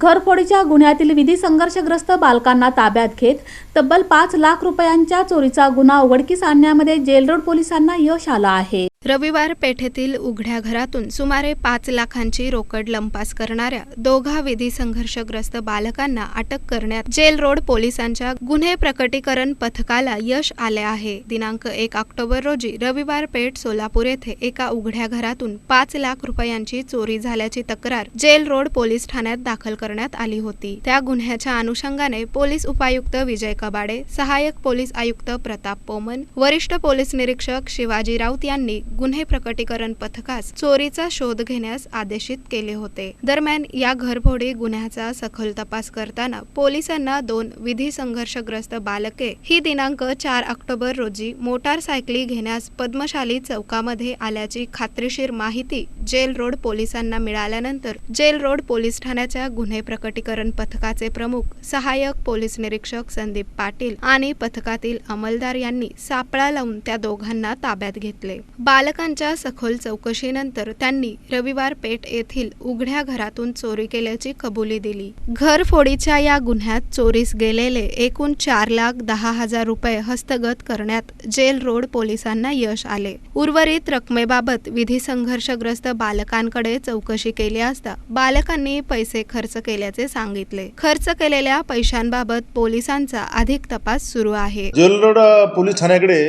घरफोडीच्या गुन्ह्यातील विधी संघर्षग्रस्त बालकांना ताब्यात घेत तब्बल पाच लाख रुपयांच्या चोरीचा गुन्हा उघडकीस आणण्यामध्ये जेलरोड पोलिसांना यश आलं आहे. रविवार पेठेतील उघड्या घरातून सुमारे पाच लाखांची रोकड लंपास करणाऱ्या दोघा विधी संघर्षग्रस्त बालकांना अटक करण्यात जेल रोड पोलिसांच्या गुन्हे प्रकटीकरण पथकाला यश आले आहे. दिनांक एक ऑक्टोबर रोजी रविवार पेठ सोलापूर येथे एका उघड्या घरातून पाच लाख रुपयांची चोरी झाल्याची तक्रार जेल रोड पोलीस ठाण्यात दाखल करण्यात आली होती. त्या गुन्ह्याच्या अनुषंगाने पोलीस उपायुक्त विजय कबाडे सहाय्यक पोलीस आयुक्त प्रताप पोमन वरिष्ठ पोलीस निरीक्षक शिवाजी राऊत यांनी गुन्हे प्रकटीकरण पथकास चोरीचा शोध घेण्यास आदेशित केले होते. दरम्यान या घरफोडी गुन्ह्याचा सखोल तपास करताना पोलिसांना दोन विधी संघर्षग्रस्त बालके ही दिनांक चार ऑक्टोबर रोजी मोटारसायकली घेण्यास पद्मशाली चौकामध्ये आल्याची खात्रीशीर माहिती जेल रोड पोलिसांना मिळाल्यानंतर जेल रोड पोलीस ठाण्याच्या गुन्हे प्रकटीकरण पथकाचे प्रमुख सहाय्यक पोलीस निरीक्षक संदीप पाटील आणि पथकातील अंमलदार यांनी सापळा लावून त्या दोघांना ताब्यात घेतले. बालकांच्या सखोल चौकशीनंतर त्यांनी रविवार पेठ येथील उघड्या घरातून चोरी केल्याची कबुली दिली. घरफोडीच्या या गुन्ह्यात चोरीस गेलेले एकूण चार लाख दहा हजार रुपये हस्तगत करण्यात जेल रोड पोलिसांना यश आले. उर्वरित रकमेबाबत विधी संघर्षग्रस्त बालकांकडे चौकशी केली असता बालकांनी पैसे खर्च केल्याचे सांगितले. खर्च केलेल्या पैशांबाबत पोलिसांचा अधिक तपास सुरू आहे. जेल रोड पोलीस ठाण्याकडे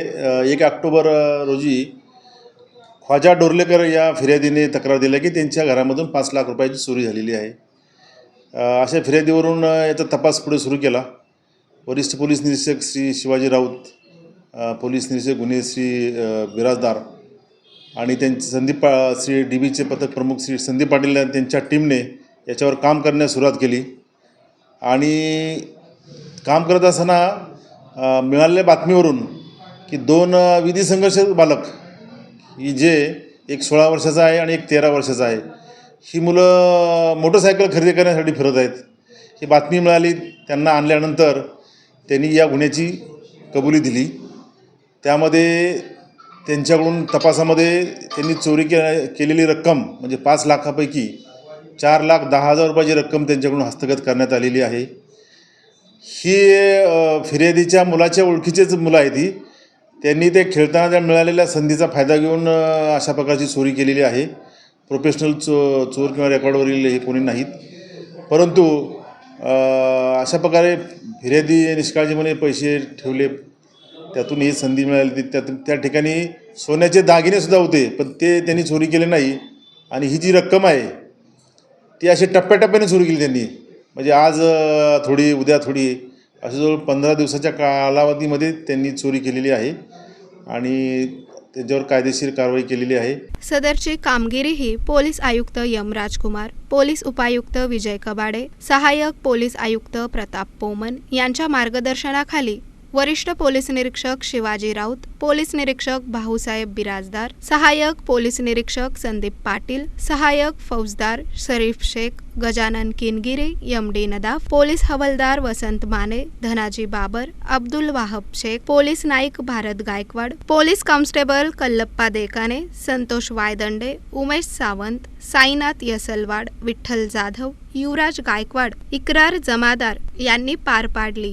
एक ऑक्टोबर रोजी ख्वाजा डोरलेकर या फिर्यादीने तक्रार दिली की त्यांच्या घरामधून पाच लाख रुपयाची चोरी झालेली आहे. अशा फिर्यादीवरून याचा तपास पुढे सुरू केला. वरिष्ठ पोलीस निरीक्षक श्री शिवाजी राऊत पोलीस निरीक्षक गुन्हे श्री बिराजदार आणि त्यांचे संदीप पा श्री डी बीचे पथक प्रमुख श्री संदीप पाटील त्यांच्या टीमने याच्यावर काम करण्यास सुरुवात केली. आणि काम करत असताना मिळालेल्या बातमीवरून की दोन विधी संघर्ष बालक ही जे एक सोळा वर्षाचा आहे आणि एक तेरा वर्षाचा आहे. ही मुलं मोटरसायकल खरेदी करण्यासाठी फिरत आहेत. ही बातमी मिळाली त्यांना आणल्यानंतर त्यांनी या गुन्ह्याची कबुली दिली. त्यामध्ये त्यांच्याकडून तपासामध्ये त्यांनी चोरी के केलेली रक्कम म्हणजे पाच लाखापैकी चार लाख दहा हजार रुपयाची रक्कम त्यांच्याकडून हस्तगत करण्यात आलेली आहे. ही फिर्यादीच्या मुलाच्या ओळखीचेच मुलं आहेत ही. त्यांनी ते खेळताना त्या मिळालेल्या संधीचा फायदा घेऊन अशा प्रकारची चोरी केलेली आहे. प्रोफेशनल चो चोर किंवा रेकॉर्डवरील हे कोणी नाहीत. परंतु अशा प्रकारे फिर्यादी निष्काळजीपणे पैसे ठेवले. त्यातून ही संधी मिळाली. ती त्यातून त्या ठिकाणी सोन्याचे दागिनेसुद्धा होते पण ते त्यांनी चोरी केले नाही. आणि ही जी रक्कम आहे ती अशी टप्प्याटप्प्याने सुरू केली त्यांनी. म्हणजे आज थोडी उद्या थोडी अशा जवळ पंधरा दिवसाच्या कालावधीमध्ये त्यांनी चोरी केलेली आहे. आणि त्याच्यावर कायदेशीर कारवाई केलेली आहे. सदरची कामगिरी ही पोलीस आयुक्त यम राजकुमार पोलीस उपायुक्त विजय कबाडे सहाय्यक पोलीस आयुक्त प्रताप पोमन यांच्या मार्गदर्शनाखाली वरिष्ठ पोलीस निरीक्षक शिवाजी राऊत पोलीस निरीक्षक भाऊसाहेब बिराजदार सहाय्यक पोलीस निरीक्षक संदीप पाटील सहाय्यक फौजदार शरीफ शेख गजानन किनगिरे यमडी डी नदाफ पोलीस हवालदार वसंत माने धनाजी बाबर अब्दुल वाहब शेख पोलीस नाईक भारत गायकवाड पोलीस कॉन्स्टेबल कल्लप्पा देकाने संतोष वायदंडे उमेश सावंत साईनाथ यसलवाड विठ्ठल जाधव युवराज गायकवाड इक्रार जमादार यांनी पार पाडली.